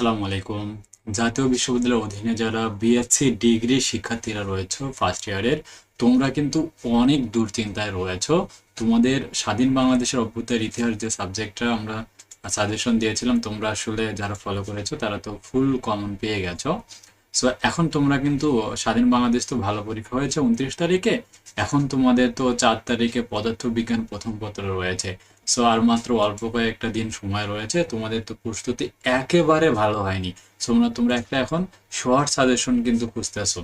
আসসালামু আলাইকুম। জাতীয় বিশ্ববিদ্যালয়ের অধীনে যারা বিএসসি ডিগ্রি শিক্ষার্থীরা রয়েছে ফার্স্ট ইয়ারের তোমরা কিন্তু অনেক দুশ্চিন্তায় রয়েছ। তোমাদের স্বাধীন বাংলাদেশের অভ্যুত্থানের ইতিহাস যে সাবজেক্টটা আমরা সাজেশন দিয়েছিলাম, তোমরা আসলে যারা ফলো করেছ, তারা তো ফুল কমন পেয়ে গেছো। সো এখন তোমরা কিন্তু স্বাধীন বাংলাদেশ তো ভালো পরীক্ষা হয়েছে উনত্রিশ তারিখে। এখন তোমাদের তো চার তারিখে পদার্থ বিজ্ঞান প্রথম পত্র রয়েছে। সো আর মাত্র অল্প কয়েকটা দিন সময় রয়েছে। তোমাদের তো প্রস্তুতি একেবারে ভালো হয়নি। সো তোমরা একটা এখন শর্ট সাজেশন কিন্তু খুঁজতেছো।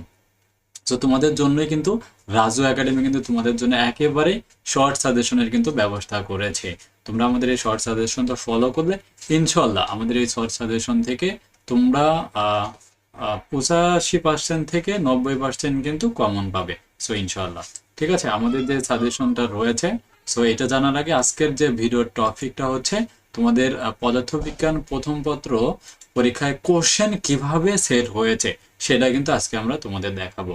তো তোমাদের জন্যই কিন্তু রাজু একাডেমি কিন্তু তোমাদের জন্য একেবারে শর্ট সাজেশনের কিন্তু ব্যবস্থা করেছে। তোমরা আমাদের এই শর্ট সাজেশনটা ফলো করলে ইনশাল্লাহ আমাদের এই শর্ট সাজেশন থেকে তোমরা পঁচাশি পার্সেন্ট থেকে নব্বই পার্সেন্ট কিন্তু কমন পাবে সো ইনশাল্লাহ ঠিক আছে? আমাদের যে সাজেশনটা রয়েছে সো এটা জানার আগে আজকের যে ভিডিওর টপিকটা হচ্ছে, তোমাদের পদার্থবিজ্ঞান প্রথম পত্র পরীক্ষায় কোশ্চেন কীভাবে সেট হয়েছে, সেটা কিন্তু আজকে আমরা তোমাদের দেখাবো।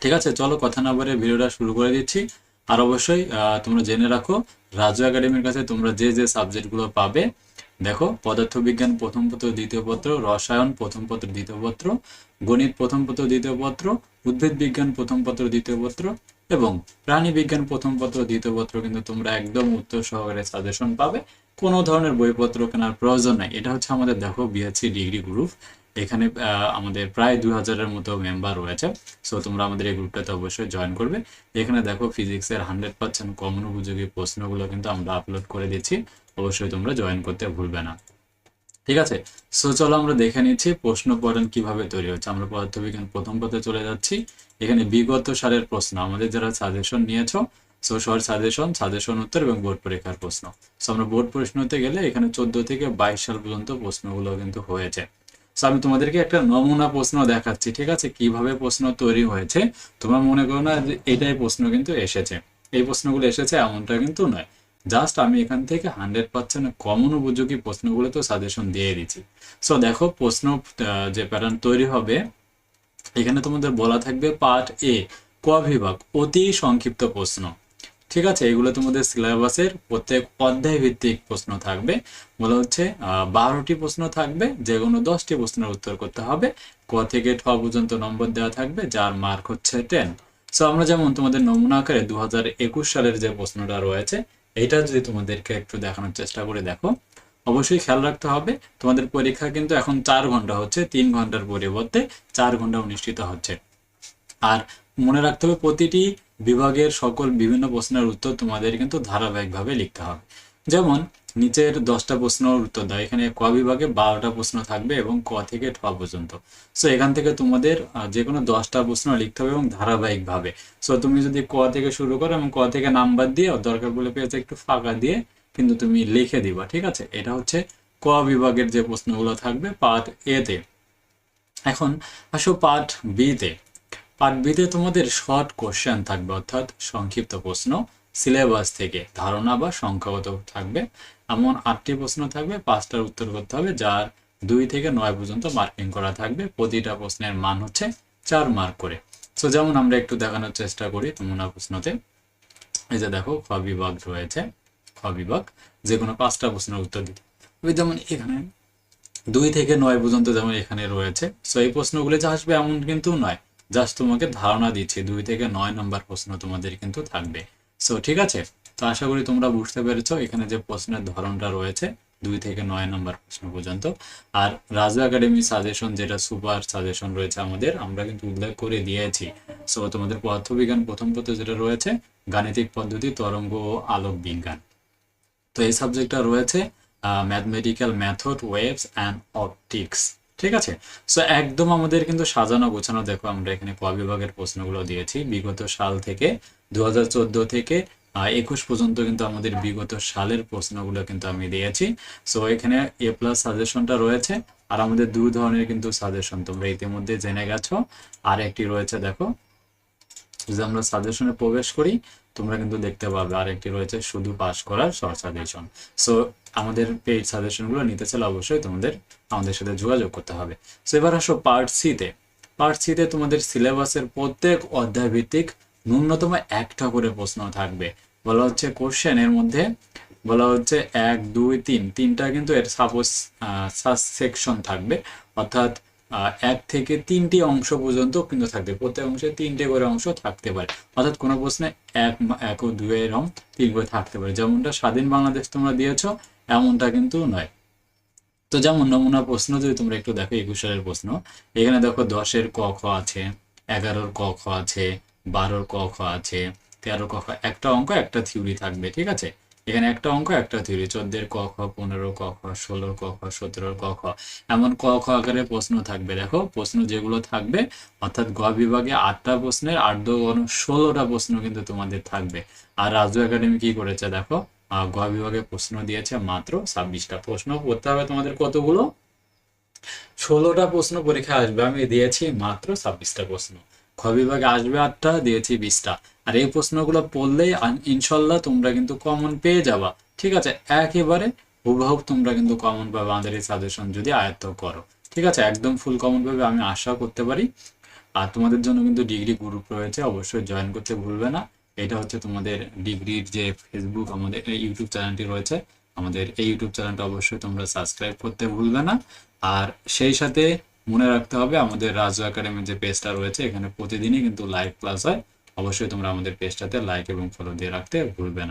ঠিক আছে? চলো কথা না বলে ভিডিওটা শুরু করে দিচ্ছি। আর অবশ্যই তোমরা জেনে রাখো, রাজু একাডেমির কাছে তোমরা যে যে সাবজেক্টগুলো পাবে দেখো, পদার্থবিজ্ঞান প্রথম পত্র, দ্বিতীয় পত্র, রসায়ন প্রথম পত্র, দ্বিতীয় পত্র, গণিত প্রথম পত্র, দ্বিতীয় পত্র, উদ্ভিদ বিজ্ঞান প্রথম পত্র, দ্বিতীয় পত্র এবং প্রাণী বিজ্ঞান প্রথম পত্র, দ্বিতীয় পত্র কিন্তু তোমরা একদম উত্তর সহকারে সাজেশন পাবে। কোনো ধরনের বইপত্র কেনার প্রয়োজন নাই। এটা হচ্ছে আমাদের, দেখো বিএসসি ডিগ্রি গ্রুপ এখানে আমাদের প্রায় দুই হাজারের মতো মেম্বার রয়েছে। সো তোমরা আমাদের এই গ্রুপটাতে অবশ্যই জয়েন করবে। এখানে দেখো ফিজিক্সের হান্ড্রেড পার্সেন্ট কমন উপযোগী প্রশ্নগুলো কিন্তু আমরা আপলোড করে দিচ্ছি। অবশ্যই তোমরা জয়েন করতে ভুলবে না। ঠিক আছে? সো চলো আমরা দেখে নিচ্ছি প্রশ্ন পড়েন কীভাবে তৈরি হচ্ছে। আমরা পদার্থবিজ্ঞান প্রথম পথে চলে যাচ্ছি। এখানে বিগত সালের প্রশ্ন, আমাদের যারা সাজেশন নিয়েছো সো শর্ট সাজেশন সাজেশন উত্তর এবং বোর্ড পরীক্ষার প্রশ্ন। সো আমরা বোর্ড প্রশ্নতে গেলে এখানে চোদ্দ থেকে বাইশ সাল পর্যন্ত প্রশ্নগুলো কিন্তু হয়েছে। সো আমি তোমাদেরকে একটা নমুনা প্রশ্ন দেখাচ্ছি, ঠিক আছে? কীভাবে প্রশ্ন তৈরি হয়েছে? তোমরা মনে করো না এটাই প্রশ্ন কিন্তু এসেছে। এই প্রশ্নগুলো এসেছে এমনটা কিন্তু নয়। জাস্ট আমি এখান থেকে হান্ড্রেড পার্সেন্ট কমন উপযোগী প্রশ্নগুলো তো সাজেশন দিয়ে দিচ্ছি। সো দেখো, প্রশ্ন যে প্যাটার্ন তৈরি হবে, এখানে তোমাদের বলা থাকবে পার্ট এ ক বিভাগ অতি সংক্ষিপ্ত প্রশ্ন। ঠিক আছে? এগুলো তোমাদের সিলেবাসের প্রত্যেক অধ্যায় ভিত্তিক প্রশ্ন থাকবে। বলা হচ্ছে বারোটি প্রশ্ন থাকবে যে কোনো দশটি প্রশ্নের উত্তর করতে হবে। ক থেকে ঠ পর্যন্ত নম্বর দেওয়া থাকবে, যার মার্ক হচ্ছে টেন সো আমরা যেমন তোমাদের নমুনা আকারে দু সালের যে প্রশ্নটা রয়েছে এটা যদি তোমাদেরকে একটু দেখানোর চেষ্টা করে দেখো, অবশ্যই খেয়াল রাখতে হবে, তোমাদের পরীক্ষা কিন্তু এখন চার ঘণ্টা হচ্ছে, তিন ঘণ্টার পরিবর্তে চার ঘণ্টা অনুষ্ঠিত হচ্ছে। আর মনে রাখতে হবে, প্রতিটি বিভাগের সকল বিভিন্ন প্রশ্নের উত্তর তোমাদের কিন্তু ধারাবাহিকভাবে লিখতে হবে। যেমন নিচের দশটা প্রশ্নের উত্তর দাও। এখানে ক বিভাগে বারোটা প্রশ্ন থাকবে এবং ক থেকে ঠ পর্যন্ত। সো এখান থেকে তোমাদের যে কোনো দশটা প্রশ্ন লিখতে হবে এবং ধারাবাহিকভাবে। সো তুমি যদি ক থেকে শুরু করো এবং ক থেকে নাম্বার দিয়ে দরকার বলে পেয়েছে একটু ফাঁকা দিয়ে কিন্তু তুমি লিখে দিবা, ঠিক আছে? এটা হচ্ছে ক বিভাগের যে প্রশ্নগুলো থাকবে পার্ট এতে এখন আসো পার্ট বিতে পার্ট বিতে তোমাদের শর্ট কোশ্চেন থাকবে, অর্থাৎ সংক্ষিপ্ত প্রশ্ন। সিলেবাস থেকে ধারণা বা সংখ্যাগত থাকবে। এমন আটটি প্রশ্ন থাকবে, পাঁচটার উত্তর করতে হবে, যার দুই থেকে নয় পর্যন্ত মার্কিং করা থাকবে। প্রতিটা প্রশ্নের মান হচ্ছে চার মার্ক করে। তো যেমন আমরা একটু দেখানোর চেষ্টা করি নমুনা প্রশ্নতে। এই যে দেখো, খ বিভাগ রয়েছে, খ বিভাগ যে কোনো পাঁচটা প্রশ্নের উত্তর দিতে। যেমন এখানে দুই থেকে নয় পর্যন্ত যেমন এখানে রয়েছে সো এই প্রশ্নগুলো যে আসবে এমন কিন্তু নয়। জাস্ট তোমাকে ধারণা দিচ্ছি, দুই থেকে নয় নম্বর প্রশ্ন তোমাদের কিন্তু থাকবে। সো ঠিক আছে? তো আশা করি তোমরা বুঝতে পেরেছ এখানে যে প্রশ্নের ধরনটা রয়েছে, দুই থেকে নয় নম্বর প্রশ্ন পর্যন্ত। আর রাজু একাডেমি সাজেশন যেটা, সুপার সাজেশন রয়েছে আমাদের, আমরা কিন্তু উল্লেখ করে দিয়েছি। সো তোমাদের পদার্থবিজ্ঞান প্রথম পত্রে যেটা রয়েছে, গাণিতিক পদ্ধতি, তরঙ্গ ও আলোক বিজ্ঞান। তো এই সাবজেক্টটা রয়েছে mathematical method waves and optics ঠিক আছে? সো একদম আমাদের কিন্তু সাজানো, গোছানো, দেখো আমরা এখানে ক বিভাগের প্রশ্নগুলো দিয়েছি। বিগত সাল থেকে দু হাজার চোদ্দ থেকে একুশ পর্যন্ত কিন্তু আমাদের বিগত সালের প্রশ্নগুলো কিন্তু আমি দিয়েছি। সো এখানে এ প্লাস সাজেশনটা রয়েছে। আর আমাদের দু ধরনের কিন্তু সাজেশন তোমরা ইতিমধ্যে জেনে গেছো। আর একটি রয়েছে, দেখো যদি আমরা সাজেশনে প্রবেশ করি, তোমরা কিন্তু দেখতে পাবে আরেকটি রয়েছে শুধু পাস করার শর্ট সাজেশন সো আমাদের পেইড সাজেশনগুলো নিতে চাইলে অবশ্যই তোমাদের, আমাদের সাথে যোগাযোগ করতে হবে। সো এবার আসো পার্ট সিতে পার্ট সিতে তোমাদের সিলেবাসের প্রত্যেক অধ্যায় ভিত্তিক ন্যূনতম একটা করে প্রশ্ন থাকবে। বলা হচ্ছে কোশ্চেন এর মধ্যে, বলা হচ্ছে এক, দুই, তিন, তিনটা কিন্তু এর সাপোজ সেকশন থাকবে। অর্থাৎ এক থেকে তিনটি অংশ পর্যন্ত কিন্তু থাকবে। প্রত্যেক অংশে তিনটে করে অংশ থাকতে পারে। অর্থাৎ কোনো প্রশ্নে এক এক ও দুই এরকম তিন করে থাকতে পারে। যেমনটা স্বাধীন বাংলাদেশ তোমরা দিয়েছ, এমনটা কিন্তু নয়। তো যেমন নমুনা প্রশ্ন যদি তোমরা একটু দেখো, একুশ সালের প্রশ্ন, এখানে দেখো দশের ক, খ আছে, এগারোর ক, খ আছে, বারোর ক, খ আছে তেরো ক, খ, একটা অঙ্ক একটা থিওরি থাকবে, ঠিক আছে? এখানে একটা অঙ্ক, একটা থিওরি। চোদ্দের ক, খ, পনেরো ক, খ ষোলোর ক, খ, সতেরোর ক, খ। এমন ক, খ আকারে প্রশ্ন থাকবে। দেখো, প্রশ্ন যেগুলো থাকবে, অর্থাৎ গ বিভাগে আটটা প্রশ্নের আট দো ষোলোটা প্রশ্ন কিন্তু তোমাদের থাকবে। আর রাজু একাডেমি কি করেছে দেখো? গ বিভাগে প্রশ্ন দিয়েছে মাত্র ছাব্বিশটা প্রশ্ন। করতে হবে তোমাদের কতগুলো? ষোলোটা প্রশ্ন পরীক্ষায় আসবে। আমি দিয়েছি মাত্র ছাব্বিশটা প্রশ্ন। খ বিভাগে আসবে আটটা, দিয়েছি বিশটা। আর এই প্রশ্নগুলো পড়লেই ইনশাল্লাহ তোমরা কিন্তু কমন পেয়ে যাবা। ঠিক আছে? একেবারে হুবহুব তোমরা কিন্তু কমন পাবে আমাদের এই সাজেশন যদি আয়ত্ত করো। ঠিক আছে? একদম ফুল কমন পাবে, আমি আশা করতে পারি। আর তোমাদের জন্য কিন্তু ডিগ্রি গ্রুপ রয়েছে, অবশ্যই জয়েন করতে ভুলবে না। এটা হচ্ছে তোমাদের ডিগ্রির যে ফেসবুক আমাদের ইউটিউব চ্যানেলটি রয়েছে। আমাদের এই ইউটিউব চ্যানেলটা অবশ্যই তোমরা সাবস্ক্রাইব করতে ভুলবে না। আর সেই সাথে মনে রাখতে হবে, আমাদের রাজু একাডেমির যে পেজটা রয়েছে, এখানে প্রতিদিনই কিন্তু লাইভ ক্লাস হয়। অবশ্যই তোমরা আমাদের পেজটাতে লাইক এবং ফলো দিয়ে রাখতে ভুলবে না।